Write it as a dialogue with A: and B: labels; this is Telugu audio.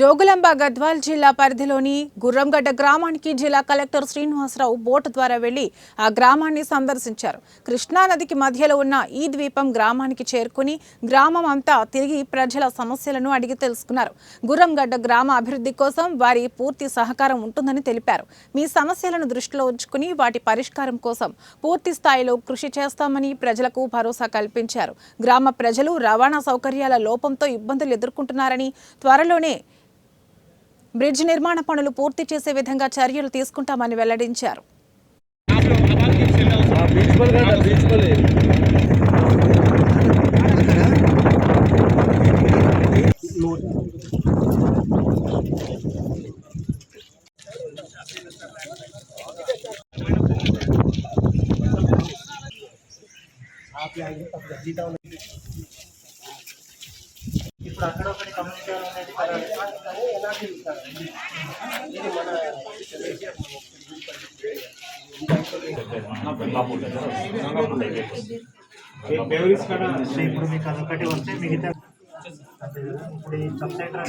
A: జోగులాంబ గద్వాల్ జిల్లా పరిధిలోని గుర్రంగడ్డ గ్రామానికి జిల్లా కలెక్టర్ శ్రీనివాసరావు బోటు ద్వారా వెళ్ళి ఆ గ్రామాన్ని సందర్శించారు. కృష్ణానదికి మధ్యలో ఉన్న ఈ ద్వీపం గ్రామానికి చేరుకుని గ్రామం అంతా తిరిగి ప్రజల సమస్యలను అడిగి తెలుసుకున్నారు. గుర్రంగడ్డ గ్రామ అభివృద్ధి కోసం వారి పూర్తి సహకారం ఉంటుందని తెలిపారు. మీ సమస్యలను దృష్టిలో ఉంచుకుని వాటి పరిష్కారం కోసం పూర్తి స్థాయిలో కృషి చేస్తామని ప్రజలకు భరోసా కల్పించారు. గ్రామ ప్రజలు రవాణా సౌకర్యాల లోపంతో ఇబ్బందులు ఎదుర్కొంటున్నారని త్వరలోనే బ్రిడ్జ్ నిర్మాణ పనులు పూర్తి చేసే విధంగా చర్యలు తీసుకుంటామని వెల్లడించారు.
B: आप आइए तब जीता
C: ఇప్పుడు అక్కడ ఒకటి కమ్యూనిటీ అనేది ఎలాంటి ఇది మన ఇప్పుడు మీకు అదొకటి వస్తే మిగతా ఇప్పుడు ఈ సబ్ సెంటర్